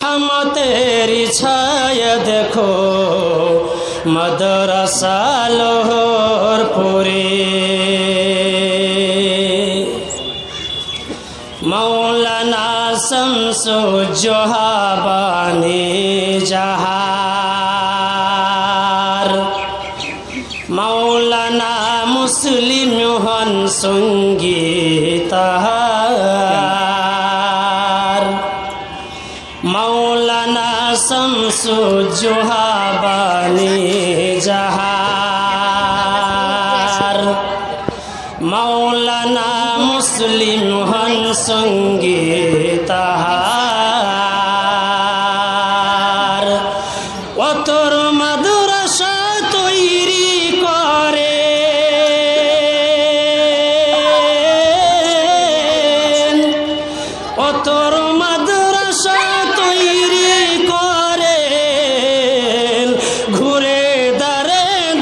রহমতের ছায়া দেখো মদরসা লোহর পুরে মৌলানা শামসুজ্জোহাবানি জাহার। মৌলানা মুসলিম হন সঙ্গীতার মৌলানা শামসুজ্জোহাবানি জাহার মৌলানা মুসলিম হন সঙ্গীতার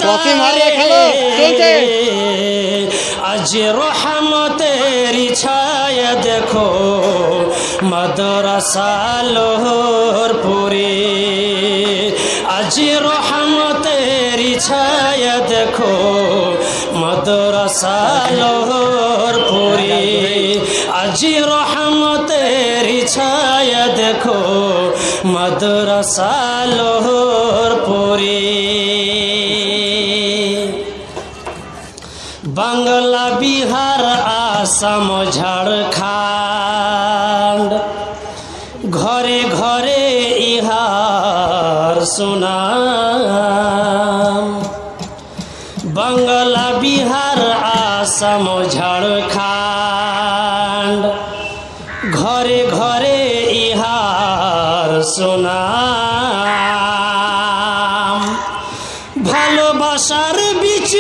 ট্রফি মারিয়ে খেলো, চলছে। আজ রহমতের ছায়া দেখো মাদ্রাসা লোহর পুরে। আজ রহমতের ছায়া দেখো মাদ্রাসা লোহর পুরে। আজ রহমতের ছায়া দেখো মাদ্রাসা লোহর পুরে। বাংলা বিহার আসাম ঝাড়খণ্ড ঘরে ঘরে ইহার সুনাম বাংলা বিহার আসাম ঝাড়খণ্ড ঘরে ঘরে ইহার সুনাম ভালোবাসার বীজ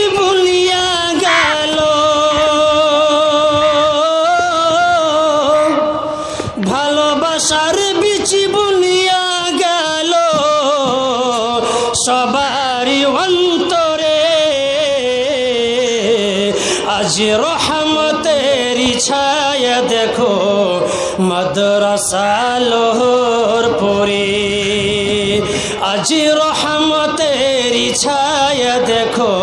অন্তরে আজ রহমতের ছায়া দেখো মাদ্রাসা লোহর পুরে। আজ রহমতের ছায়া দেখো